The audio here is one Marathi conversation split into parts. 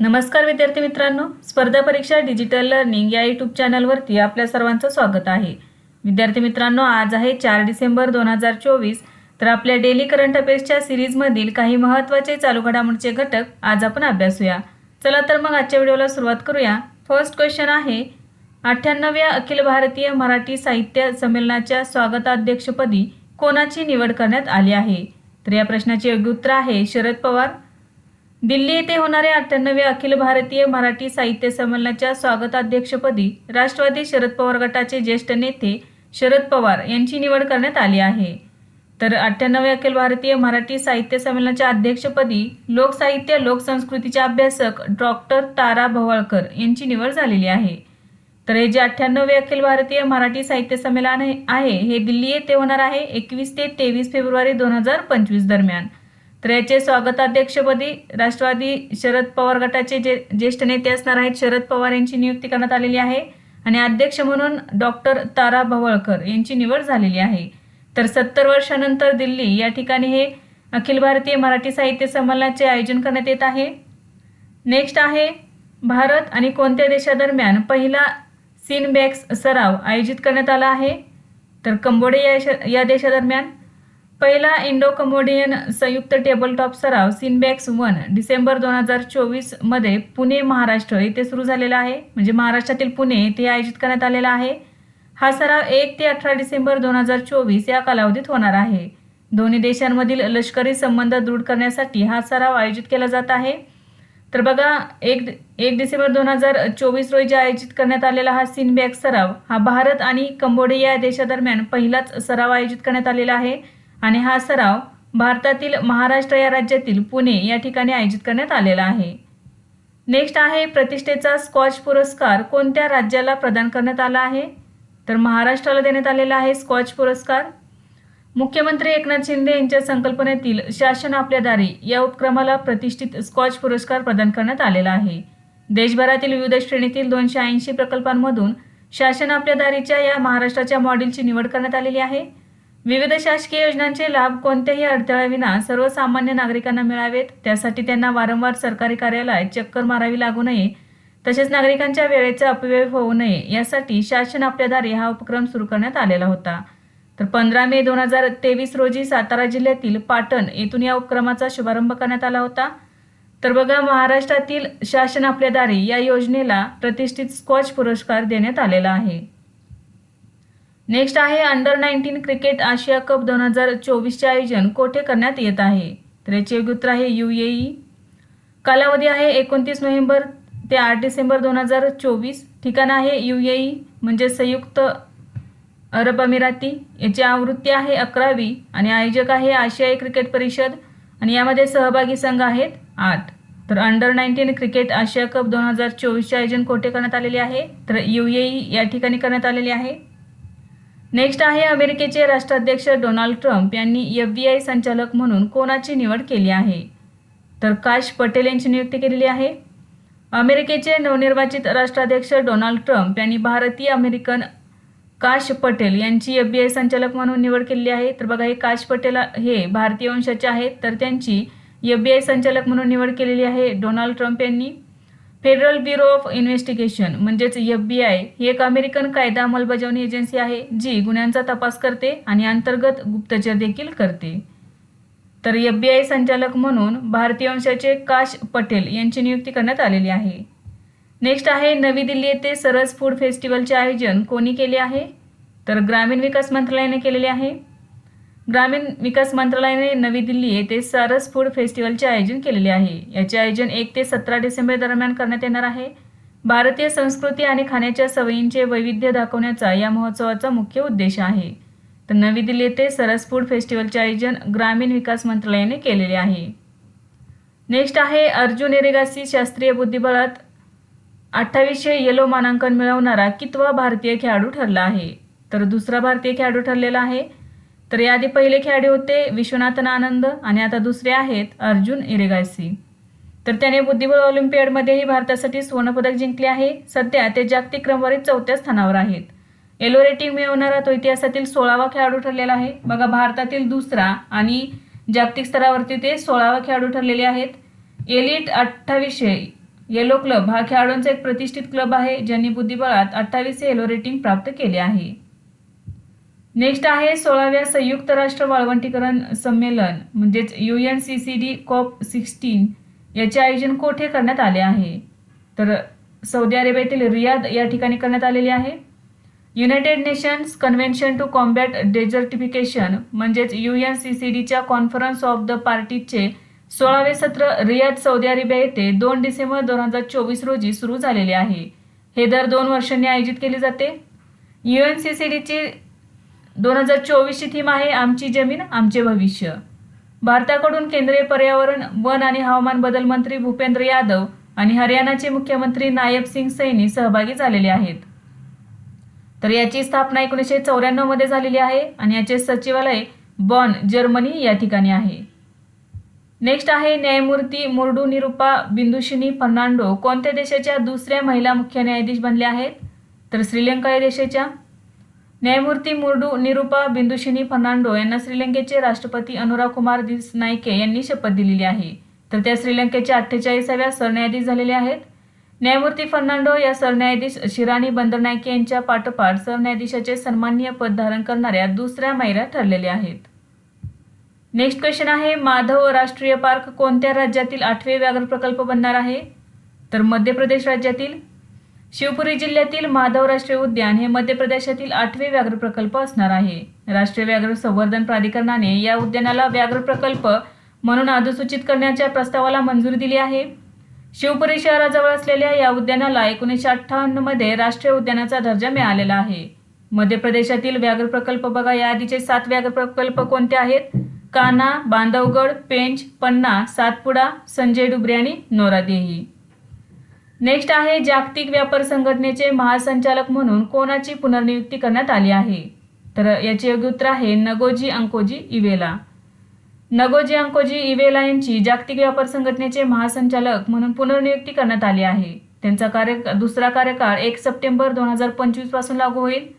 नमस्कार विद्यार्थी मित्रांनो स्पर्धा परीक्षा डिजिटल लर्निंग या यूट्यूब चॅनलवरती आपल्या सर्वांचं स्वागत आहे. विद्यार्थी मित्रांनो आज आहे चार डिसेंबर दोन हजार चोवीस तर आपल्या डेली करंट अफेअर्सच्या सिरीजमधील काही महत्त्वाचे चालू घडामोडीचे घटक आज आपण अभ्यासूया. चला तर मग आजच्या व्हिडिओला सुरुवात करूया. फर्स्ट क्वेश्चन आहे अठ्ठ्याण्णव्या अखिल भारतीय मराठी साहित्य संमेलनाच्या स्वागताध्यक्षपदी कोणाची निवड करण्यात आली आहे? तर या प्रश्नाचे योग्य उत्तर आहे शरद पवार दिल्ली येथे होणाऱ्या अठ्ठ्याण्णव्या अखिल भारतीय मराठी साहित्य संमेलनाच्या स्वागताध्यक्षपदी राष्ट्रवादी शरद पवार गटाचे ज्येष्ठ नेते शरद पवार यांची निवड करण्यात आली आहे. तर अठ्ठ्याण्णव्या अखिल भारतीय मराठी साहित्य संमेलनाच्या अध्यक्षपदी लोकसाहित्य लोकसंस्कृतीचे अभ्यासक डॉक्टर तारा भवाळकर यांची निवड झालेली आहे. तर हे जे अठ्ठ्याण्णवे अखिल भारतीय मराठी साहित्य संमेलन आहे आहे हे दिल्ली येथे होणार आहे एकवीस ते तेवीस फेब्रुवारी दोन हजार पंचवीस दरम्यान. तर याचे स्वागताध्यक्षपदी राष्ट्रवादी शरद पवार गटाचे जे ज्येष्ठ नेते असणार आहेत शरद पवार यांची नियुक्ती करण्यात आलेली आहे. आणि अध्यक्ष म्हणून डॉक्टर तारा भवळकर यांची निवड झालेली आहे. तर सत्तर वर्षानंतर दिल्ली या ठिकाणी हे अखिल भारतीय मराठी साहित्य संमेलनाचे आयोजन करण्यात येत आहे. नेक्स्ट आहे भारत आणि कोणत्या देशादरम्यान पहिला सिनबॅक्स सराव आयोजित करण्यात आला आहे? तर कंबोडिया या श- या देशादरम्यान पहिला इंडो कंबोडियन संयुक्त टेबलटॉप सराव सिनबॅक्स वन डिसेंबर दोन हजार चोवीसमध्ये पुणे महाराष्ट्र येथे सुरू झालेला आहे. म्हणजे महाराष्ट्रातील पुणे येथे आयोजित करण्यात आलेला आहे. हा सराव एक ते अठरा डिसेंबर दोन हजार चोवीस या कालावधीत होणार आहे. दोन्ही देशांमधील लष्करी संबंध दृढ करण्यासाठी हा सराव आयोजित केला जात आहे. तर बघा एक एक डिसेंबर दोन हजार चोवीस रोजी आयोजित करण्यात आलेला हा सिनबॅक सराव हा भारत आणि कंबोडिया या देशादरम्यान पहिलाच सराव आयोजित करण्यात आलेला आहे. आणि हा सराव भारतातील महाराष्ट्र या राज्यातील पुणे या ठिकाणी आयोजित करण्यात आलेला आहे. नेक्स्ट आहे प्रतिष्ठेचा स्कॉच पुरस्कार कोणत्या राज्याला प्रदान करण्यात आला आहे? तर महाराष्ट्राला देण्यात आलेला आहे स्कॉच पुरस्कार. मुख्यमंत्री एकनाथ शिंदे यांच्या संकल्पनेतील शासन आपल्या दारी या उपक्रमाला प्रतिष्ठित स्कॉच पुरस्कार प्रदान करण्यात आलेला आहे. देशभरातील विविध श्रेणीतील दोनशे ऐंशी प्रकल्पांमधून शासन आपल्या दारीच्या या महाराष्ट्राच्या मॉडेलची निवड करण्यात आलेली आहे. विविध शासकीय योजनांचे लाभ कोणत्याही अडथळ्याविना सर्वसामान्य नागरिकांना मिळावेत. त्यासाठी त्यांना वारंवार सरकारी कार्यालयात चक्कर मारावी लागू नये. तसेच नागरिकांच्या वेळेचा अपव्यय होऊ नये यासाठी शासन आपल्या दारी हा उपक्रम सुरू करण्यात आलेला होता. तर पंधरा मे दोन हजार तेवीस रोजी सातारा जिल्ह्यातील पाटण येथून या उपक्रमाचा शुभारंभ करण्यात आला होता. तर बघा महाराष्ट्रातील शासन आपल्या दारी या योजनेला प्रतिष्ठित स्कॉच पुरस्कार देण्यात आलेला आहे. नेक्स्ट आहे अंडर नाईन्टीन क्रिकेट आशिया कप दोन हजार चोवीसचे आयोजन कोठे करण्यात येत आहे? तर याचे उत्तर आहे यू ए ई कालावधी आहे एकोणतीस नोव्हेंबर ते आठ डिसेंबर दोन हजार चोवीस. ठिकाण आहे यू ए ई म्हणजे संयुक्त अरब अमिराती. याची आवृत्ती आहे अकरावी आणि आयोजक आहे आशियाई क्रिकेट परिषद. आणि यामध्ये सहभागी संघ आहेत आठ. तर अंडर नाईन्टीन क्रिकेट आशिया कप दोन हजार चोवीसचे आयोजन कोठे करण्यात आलेले आहे? तर यू ए ई या ठिकाणी करण्यात आलेले आहे. नेक्स्ट आहे अमेरिकेचे राष्ट्राध्यक्ष डोनाल्ड ट्रम्प यांनी एफ बी आय संचालक म्हणून कोणाची निवड केली आहे? तर काश पटेल यांची नियुक्ती केलेली आहे. अमेरिकेचे नवनिर्वाचित राष्ट्राध्यक्ष डोनाल्ड ट्रम्प यांनी भारतीय अमेरिकन काश पटेल यांची एफ बी आय संचालक म्हणून निवड केलेली आहे. तर बघा हे काश पटेल हे भारतीय वंशाचे आहेत तर त्यांची एफ बी आय संचालक म्हणून निवड केलेली आहे डोनाल्ड ट्रम्प यांनी. फेडरल ब्युरो ऑफ इन्व्हेस्टिगेशन म्हणजेच एफ बी आय ही एक अमेरिकन कायदा अंमलबजावणी एजन्सी आहे जी गुन्ह्यांचा तपास करते आणि अंतर्गत गुप्तचर देखील करते. तर एफ बी आय संचालक म्हणून भारतीय वंशाचे काश पटेल यांची नियुक्ती करण्यात आलेली आहे. नेक्स्ट आहे नवी दिल्ली येथे सरस फूड फेस्टिवलचे आयोजन कोणी केले आहे? तर ग्रामीण विकास मंत्रालयाने केलेले आहे. ग्रामीण विकास मंत्रालयाने नवी दिल्ली येथे सारस फूड फेस्टिवलचे आयोजन केलेले आहे. याचे आयोजन एक ते सतरा डिसेंबर दरम्यान करण्यात येणार आहे. भारतीय संस्कृती आणि खाण्याच्या सवयींचे वैविध्य दाखवण्याचा या महोत्सवाचा मुख्य उद्देश आहे. तर नवी दिल्ली येथे सरस फूड फेस्टिवलचे आयोजन ग्रामीण विकास मंत्रालयाने केलेले आहे. नेक्स्ट आहे अर्जुन एरेगासी शास्त्रीय बुद्धिबळात अठ्ठावीसशे येलो मानांकन मिळवणारा कितवा भारतीय खेळाडू ठरला आहे? तर दुसरा भारतीय खेळाडू ठरलेला आहे तर याआधी पहिले खेळाडू होते विश्वनाथन आनंद आणि आता दुसरे आहेत अर्जुन इरेगासी तर त्याने बुद्धिबळ ऑलिम्पियाडमध्येही भारतासाठी सुवर्णपदक जिंकले आहे. सध्या ते जागतिक क्रमवारीत चौथ्या स्थानावर आहेत. एलो रेटिंग मिळवणारा तो इतिहासातील सोळावा खेळाडू ठरलेला आहे. बघा भारतातील दुसरा आणि जागतिक स्तरावरती ते सोळावा खेळाडू ठरलेले आहेत. एलिट अठ्ठावीसशे येलो क्लब हा खेळाडूंचा एक प्रतिष्ठित क्लब आहे ज्यांनी बुद्धिबळात अठ्ठावीस येलो रेटिंग प्राप्त केले आहे. नेक्स्ट आहे सोळाव्या संयुक्त राष्ट्र वाळवंटीकरण संमेलन म्हणजेच U N C C D COP sixteen याचे आयोजन कोठे करण्यात आले आहे? तर सौदी अरेबियातील रियाद या ठिकाणी करण्यात आलेले आहे. United Nations Convention to Combat Desertification म्हणजेच यू एन सी सी डीच्या कॉन्फरन्स ऑफ द पार्टीचे सोळावे सत्र रियाद सौदी अरेबिया येथे दोन डिसेंबर दोन हजार चोवीस रोजी सुरू झालेले आहे. हे दर दोन वर्षांनी आयोजित केले जाते. यू एन सी सी डीची दोन हजार चोवीसची थीम आहे आमची जमीन आमचे भविष्य. भारताकडून केंद्रीय पर्यावरण वन आणि हवामान बदल मंत्री भूपेंद्र यादव आणि हरियाणाचे मुख्यमंत्री नायब सिंग सैनी सहभागी झालेले आहेत. तर याची स्थापना एकोणीसशे चौऱ्याण्णवमध्ये झालेली आहे आणि याचे सचिवालय बॉन जर्मनी या ठिकाणी आहे. नेक्स्ट आहे न्यायमूर्ती मुर्डू निरुपा बिंदुशिनी फर्नांडो. कोणत्या देशाच्या दुसऱ्या महिला मुख्य न्यायाधीश बनल्या आहेत? तर श्रीलंका या देशाच्या. न्यायमूर्ती मुर्डू निरुपा बिंदुशिनी फर्नांडो यांना श्रीलंकेचे राष्ट्रपती अनुराग कुमार दिस नायके यांनी शपथ दिलेली आहे. तर त्या श्रीलंकेच्या अठ्ठेचाळीसाव्या सरन्यायाधीश झालेल्या आहेत. न्यायमूर्ती फर्नांडो या सरन्यायाधीश शिराणी बंदरनायके यांच्या पाठोपाठ सरन्यायाधीशाचे सन्माननीय पद धारण करणाऱ्या दुसऱ्या महिला ठरलेल्या आहेत. नेक्स्ट क्वेश्चन आहे माधव राष्ट्रीय पार्क कोणत्या राज्यातील आठवे व्याघ्र प्रकल्प बनणार आहे? तर मध्य प्रदेश राज्यातील शिवपुरी जिल्ह्यातील माधव राष्ट्रीय उद्यान हे मध्य प्रदेशातील आठवे व्याघ्र प्रकल्प असणार आहे. राष्ट्रीय व्याघ्र संवर्धन प्राधिकरणाने या उद्यानाला व्याघ्र प्रकल्प म्हणून अधिसूचित करण्याच्या प्रस्तावाला मंजुरी दिली आहे. शिवपुरी शहराजवळ असलेल्या या उद्यानाला एकोणीसशे अठ्ठावन्नमध्ये राष्ट्रीय उद्यानाचा दर्जा मिळालेला आहे. मध्य प्रदेशातील व्याघ्र प्रकल्प बघा या आधीचे सात व्याघ्र प्रकल्प कोणते आहेत? काना बांधवगड पेंच पन्ना सातपुडा संजय डुबरे आणि नोरादेही नेक्स्ट आहे जागतिक व्यापार संघटनेचे महासंचालक म्हणून कोणाची पुनर्नियुक्ती करण्यात आली आहे? तर याचे योग्य उत्तर आहे नगोजी अंकोजी इवेला. नगोजी अंकोजी इवेला यांची जागतिक व्यापार संघटनेचे महासंचालक म्हणून पुनर्नियुक्ती करण्यात आली आहे. त्यांचा कार्य दुसरा कार्यकाळ एक सप्टेंबर दोन हजार पंचवीसपासून लागू होईल.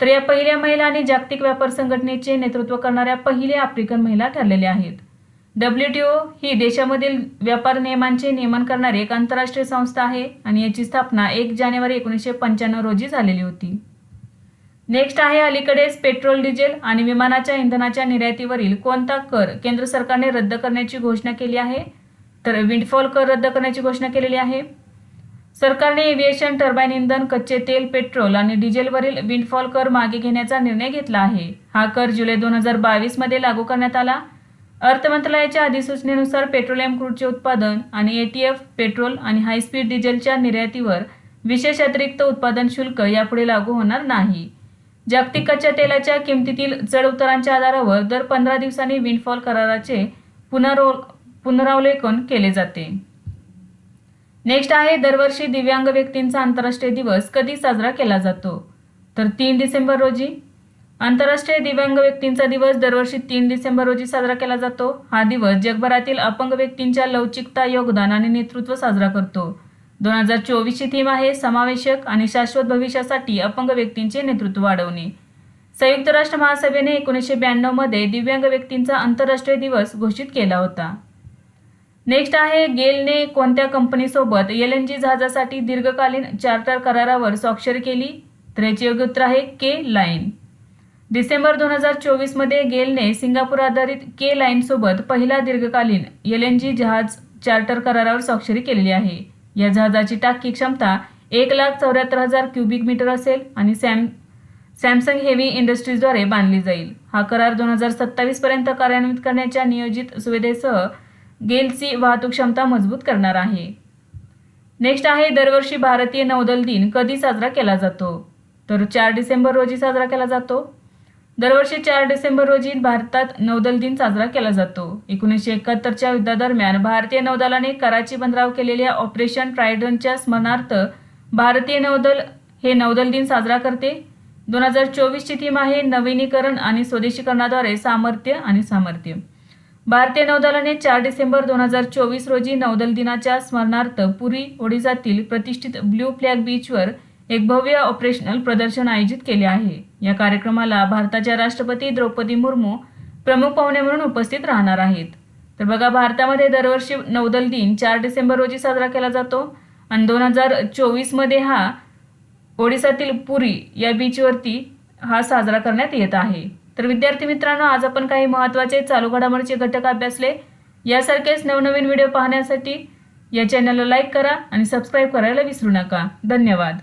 तर या पहिल्या महिला आणि जागतिक व्यापार संघटनेचे नेतृत्व करणाऱ्या पहिल्या आफ्रिकन महिला ठरलेल्या आहेत. डब्ल्यूटीओ ही देशामधील व्यापार नियमांचे नियमन करणारी एक आंतरराष्ट्रीय संस्था आहे आणि याची स्थापना एक जानेवारी एकोणीसशे पंच्याण्णव रोजी झालेली होती. नेक्स्ट आहे अलीकडेच पेट्रोल डिझेल आणि विमानाच्या इंधनाच्या निर्यातीवरील कोणता कर केंद्र सरकारने रद्द करण्याची घोषणा केली आहे? तर विंडफॉल कर रद्द करण्याची घोषणा केलेली आहे. सरकारने एव्हिएशन टर्बाईन इंधन कच्चे तेल पेट्रोल आणि डिझेलवरील विंडफॉल कर मागे घेण्याचा निर्णय घेतला आहे. हा कर जुलै दोन हजार बावीसमध्ये लागू करण्यात आला. अर्थ मंत्रालयाच्या अधिसूचनेनुसार पेट्रोलियम क्रूडचे उत्पादन आणि एटीएफ पेट्रोल आणि हायस्पीड डिझेलच्या निर्यातीवर विशेष अतिरिक्त उत्पादन शुल्क यापुढे लागू होणार नाही. जागतिक कच्च्या तेलाच्या किमतीतील चढ उतारांच्या आधारावर दर पंधरा दिवसांनी विंडफॉल कराराचे पुनरो पुनरावलोकन केले जाते. नेक्स्ट आहे दरवर्षी दिव्यांग व्यक्तींचा आंतरराष्ट्रीय दिवस कधी साजरा केला जातो? तर तीन डिसेंबर रोजी आंतरराष्ट्रीय दिव्यांग व्यक्तींचा दिवस दरवर्षी तीन डिसेंबर रोजी साजरा केला जातो. हा दिवस जगभरातील अपंग व्यक्तींच्या लवचिकता योगदान आणि नेतृत्व साजरा करतो. दोन हजार चोवीसची थीम आहे समावेशक आणि शाश्वत भविष्यासाठी अपंग व्यक्तींचे नेतृत्व वाढवणे. संयुक्त राष्ट्र महासभेने एकोणीसशे ब्याण्णवमध्ये दिव्यांग व्यक्तींचा आंतरराष्ट्रीय दिवस घोषित केला होता. नेक्स्ट आहे गेलने कोणत्या कंपनीसोबत एल एन जी जहाजासाठी दीर्घकालीन चार्टर करारावर स्वाक्षरी केली? तर याचे योग्य उत्तर आहे के लाईन डिसेंबर दोन हजार चोवीसमध्ये गेलने सिंगापूर आधारित के लाईनसोबत पहिला दीर्घकालीन एल एन जी जहाज चार्टर करारावर स्वाक्षरी केलेली आहे. या जहाजाची टाकी क्षमता एक लाख चौऱ्याहत्तर हजार क्युबिक मीटर असेल आणि सॅम सॅमसंग हेवी इंडस्ट्रीजद्वारे बांधली जाईल. हा करार दोन हजार सत्तावीसपर्यंत कार्यान्वित करण्याच्या नियोजित सुविधेसह गेलची वाहतूक क्षमता मजबूत करणार आहे. नेक्स्ट आहे दरवर्षी भारतीय नौदल दिन कधी साजरा केला जातो? तर चार डिसेंबर रोजी साजरा केला जातो. दरवर्षी चार डिसेंबर रोजी भारतात नौदल दिन साजरा केला जातो. एकोणीसशे एकाहत्तरच्या युद्धादरम्यान भारतीय नौदलाने कराची बंदराव केलेल्या ऑपरेशन ट्रायडनच्या स्मरणार्थ भारतीय नौदल हे नौदल दिन साजरा करते. दोन हजार चोवीसची थीम आहे नवीनीकरण आणि स्वदेशीकरणाद्वारे सामर्थ्य आणि सामर्थ्य. भारतीय नौदलाने चार डिसेंबर दोन हजार चोवीस रोजी नौदल दिनाच्या स्मरणार्थ पुरी ओडिसातील प्रतिष्ठित ब्ल्यू फ्लॅग बीचवर एक भव्य ऑपरेशनल प्रदर्शन आयोजित केले आहे. या कार्यक्रमाला भारताच्या राष्ट्रपती द्रौपदी मुर्मू प्रमुख पाहुणे म्हणून उपस्थित राहणार आहेत. तर बघा भारतामध्ये दरवर्षी नौदल दिन चार डिसेंबर रोजी साजरा केला जातो. आणि दोन हजार चोवीसमध्ये हा ओडिसातील पुरी या बीचवरती हा साजरा करण्यात येत आहे. तर विद्यार्थी मित्रांनो आज आपण काही महत्त्वाचे चालू घडामोडीचे घटक अभ्यासले. यासारखेच नवनवीन व्हिडिओ पाहण्यासाठी या चॅनलला लाईक करा आणि सबस्क्राईब करायला विसरू नका. धन्यवाद.